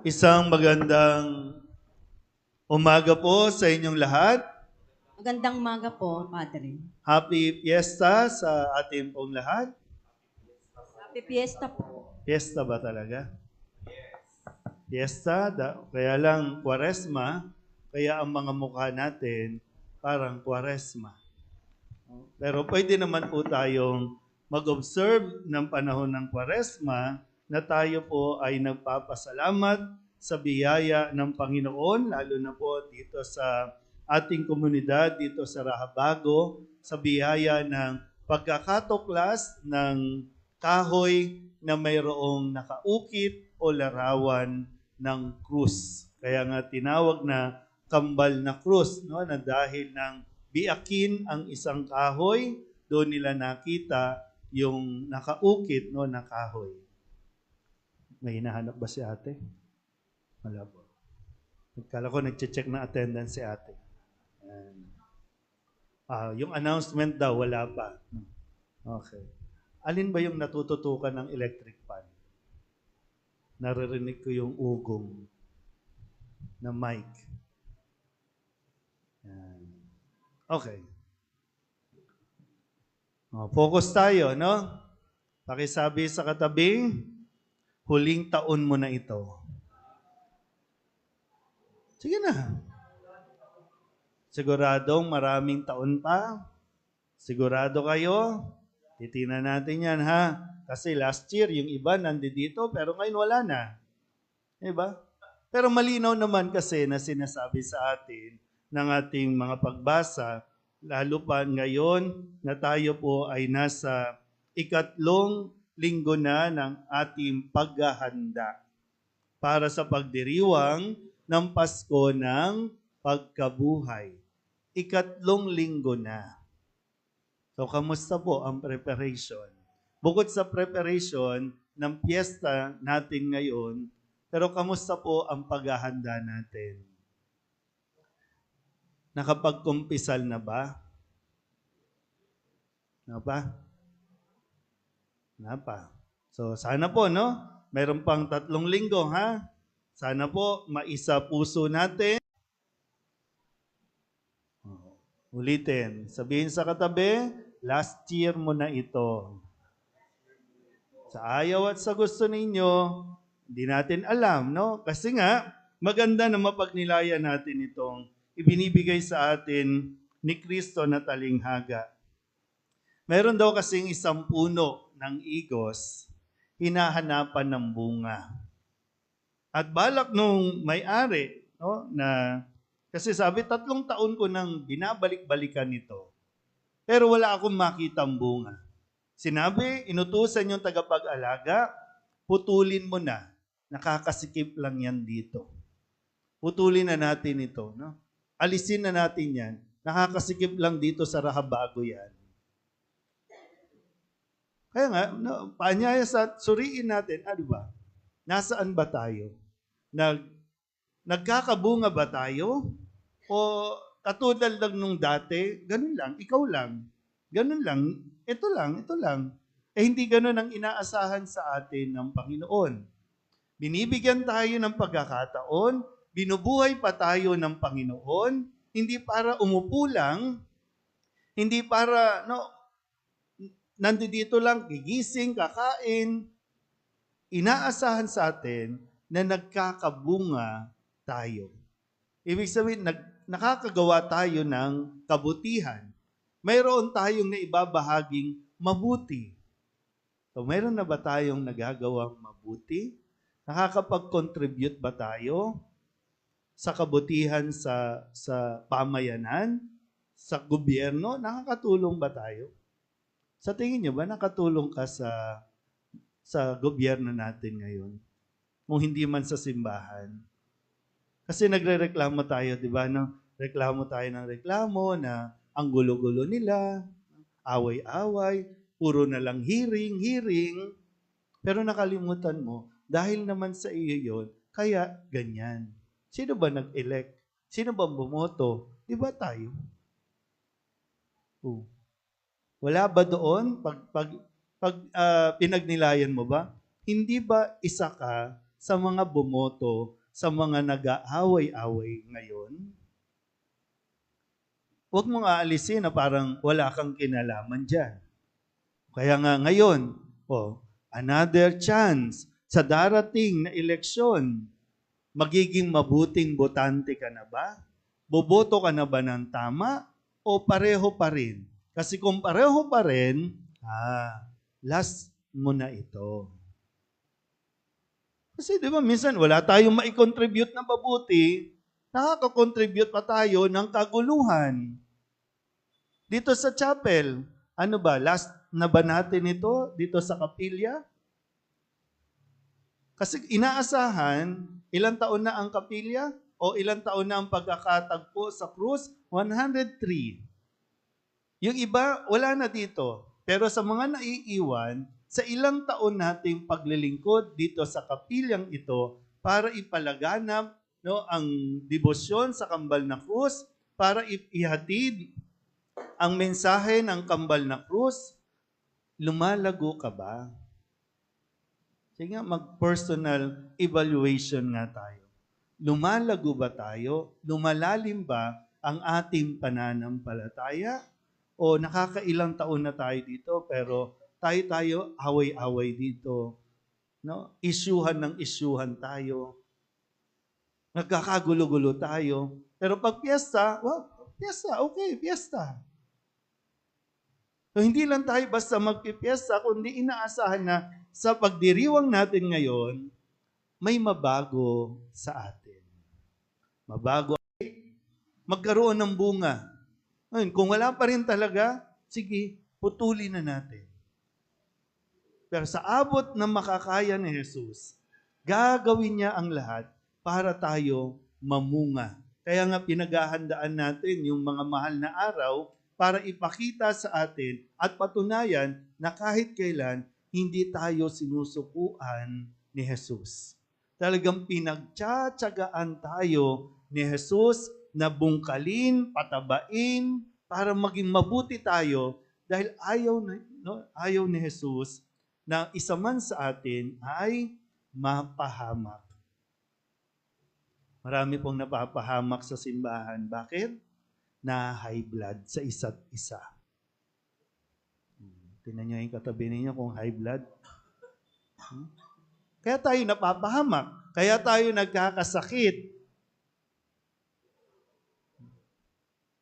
Isang magandang umaga po sa inyong lahat. Magandang umaga po, Padre. Happy Fiesta sa ating pong lahat. Happy Fiesta po. Fiesta ba talaga? Fiesta, da, kaya lang Kwaresma, kaya ang mga mukha natin parang Kwaresma. Pero pwede naman po tayong mag-observe ng panahon ng Kwaresma na tayo po ay nagpapasalamat sa biyaya ng Panginoon, lalo na po dito sa ating komunidad, dito sa Rahabago, sa biyaya ng pagkakatuklas ng kahoy na mayroong nakaukit o larawan ng krus. Kaya nga tinawag na kambal na krus, no? na dahil ng biakin ang isang kahoy, doon nila nakita yung nakaukit no, na kahoy. May hinahanap ba si ate? Wala po. Nagkala ko nag-check na attendance si ate. Ayan. Ah, yung announcement daw, wala pa. Okay. Alin ba yung natututukan ng electric fan? Naririnig ko yung ugong na mic. Yan. Okay. Oh, focus tayo, no? Pakisabi sa katabi, huling taon mo na ito. Sige na. Siguradong maraming taon pa. Sigurado kayo. Titingnan natin yan, ha? Kasi last year, yung iba nandito, pero ngayon wala na. Diba? Pero malinaw naman kasi na sinasabi sa atin ng ating mga pagbasa, lalo pa ngayon na tayo po ay nasa ikatlong linggo na ng ating paghahanda para sa pagdiriwang ng Pasko ng pagkabuhay. Ikatlong linggo na. So, kamusta po ang preparation? Bukod sa preparation ng piyesta natin ngayon, pero kamusta po ang paghahanda natin? Nakapagkumpisal na ba? Na pa? Na pa. So, sana po, no? Meron pang tatlong linggo, ha? Sana po, maisa puso natin. Oh, Ulitin. Sabihin sa katabi, last year mo na ito. Sa ayaw at sa gusto ninyo, hindi natin alam, no? Kasi nga, maganda na mapagnilayan natin itong ibinibigay sa atin ni Kristo na talinghaga. Meron daw kasing isang puno ng igos, hinahanapan ng bunga. At balak nung may-ari, no, na kasi sabi tatlong taon ko nang binabalik-balikan ito. Pero wala akong makitang bunga. Sinabi, inutusan yung tagapag-alaga, putulin mo na. Nakakasikip lang yan dito. Putulin na natin ito. No? Alisin na natin yan. Nakakasikip lang dito sa Rahabago yan. Kaya nga, no, paanyaya sa suriin natin, di ba? Nasaan ba tayo? Nag, nagkakabunga ba tayo? O katulad lang nung dati, ganun lang, ikaw lang. Ganun lang, ito lang, ito lang. Eh hindi ganun ang inaasahan sa atin ng Panginoon. Binibigyan tayo ng pagkakataon, binubuhay pa tayo ng Panginoon, hindi para umupo lang, hindi para, no, nandito lang, gigising, kakain. Inaasahan sa atin na nagkakabunga tayo. Ibig sabihin, nag, nakakagawa tayo ng kabutihan. Mayroon tayong naibabahaging mabuti. So, mayroon na ba tayong nagagawang mabuti? Nakakapag-contribute ba tayo sa kabutihan sa sa pamayanan, sa gobyerno? Nakakatulong ba tayo? Sa tingin niyo ba nakatulong ka sa sa gobyerno natin ngayon? Kung hindi man sa simbahan. Kasi nagrereklamo tayo, 'di ba? No? Reklamo tayo ng reklamo na ang gulo-gulo nila, away-away, puro na lang hearing, hearing. Pero nakalimutan mo, dahil naman sa iyo yon, kaya ganyan. Sino ba nag-elect? Sino ba bumoto? Di ba tayo? Oh. Wala ba doon pag pag pag ah, pinagnilayan mo ba? Hindi ba isa ka sa mga bumoto, sa mga nag-aaway-away ngayon? Huwag mong aalisin na parang wala kang kinalaman dyan. Kaya nga ngayon, oh, another chance sa darating na eleksyon. Magiging mabuting botante ka na ba? Boboto ka na ba ng tama? O pareho pa rin? Kasi kung pareho pa rin, ah, last mo na ito. Kasi di ba minsan wala tayong maikontribute na mabuti, nakaka-contribute pa tayo ng kaguluhan. Dito sa chapel, ano ba, last na ba natin ito dito sa kapilya? Kasi inaasahan, ilang taon na ang kapilya? O ilang taon na ang pagkakatagpo sa krus? 103. Yung iba, wala na dito. Pero sa mga naiiwan, sa ilang taon nating paglilingkod dito sa kapilyang ito para ipalaganap no, ang debosyon sa kambal na krus, para ihatid ang mensahe ng kambal na krus, lumalago ka ba? Sige nga, mag-personal evaluation nga tayo. Lumalago ba tayo? Lumalalim ba ang ating pananampalataya? O nakakailang taon na tayo dito pero tayo-tayo away-away dito. No? Isyuhan ng isyuhan tayo. Nagkakagulo-gulo tayo. Pero pag piyesta, well, piyesta, okay, piyesta. So, hindi lang tayo basta magpipiesta, kundi inaasahan na sa pagdiriwang natin ngayon, may mabago sa atin. Mabago. Magkaroon ng bunga. Ngayon, kung wala pa rin talaga, sige, putulin na natin. Pero sa abot ng makakaya ni Jesus, gagawin niya ang lahat para tayo mamunga. Kaya nga pinaghahandaan natin yung mga mahal na araw para ipakita sa atin at patunayan na kahit kailan hindi tayo sinusukuan ni Jesus. Talagang pinagtsatsagaan tayo ni Jesus na bungkalin, patabain, para maging mabuti tayo dahil ayaw, na, no, ayaw ni Jesus na isa man sa atin ay mapahamak. Marami pong napapahamak sa simbahan. Bakit? Na high blood sa isa't isa. Hmm, niyo yung katabi ninyo kung high blood. Hmm? Kaya tayo napapahamak. Kaya tayo nagkakasakit.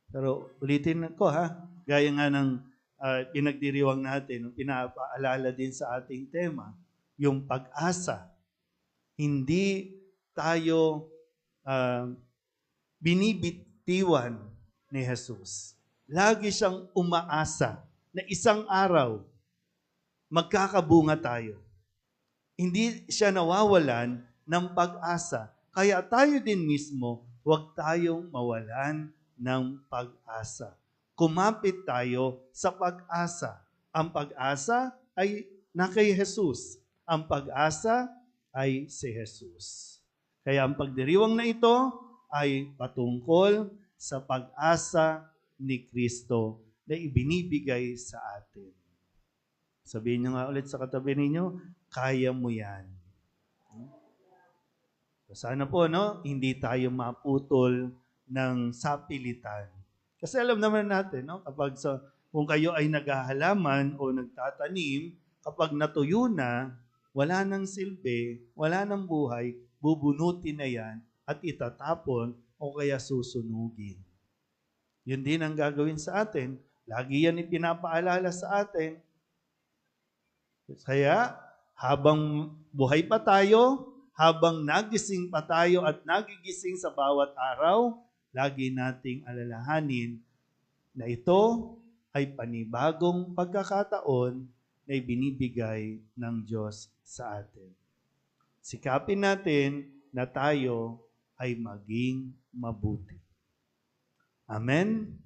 Pero ulitin ko ha, gaya nga ng uh, pinagdiriwang natin, pinapaalala din sa ating tema, yung pag-asa. Hindi tayo uh, binibitiwan ni Jesus. Lagi siyang umaasa na isang araw magkakabunga tayo. Hindi siya nawawalan ng pag-asa. Kaya tayo din mismo, huwag tayong mawalan ng pag-asa. Kumapit tayo sa pag-asa. Ang pag-asa ay na kay Jesus. Ang pag-asa ay si Jesus. Kaya ang pagdiriwang na ito ay patungkol sa pag-asa ni Kristo na ibinibigay sa atin. Sabihin niyo nga ulit sa katabi ninyo, kaya mo yan. Sana po, no, hindi tayo maputol ng sapilitan. Kasi alam naman natin, no, kapag sa, kung kayo ay naghahalaman o nagtatanim, kapag natuyo na, wala nang silbi, wala nang buhay, bubunutin na yan at itatapon o kaya susunugin. Yun din ang gagawin sa atin. Lagi yan ipinapaalala sa atin. Kaya, habang buhay pa tayo, habang nagising pa tayo at nagigising sa bawat araw, lagi nating alalahanin na ito ay panibagong pagkakataon na ibinibigay ng Diyos sa atin. Sikapin natin na tayo ay maging mabuti. Amen?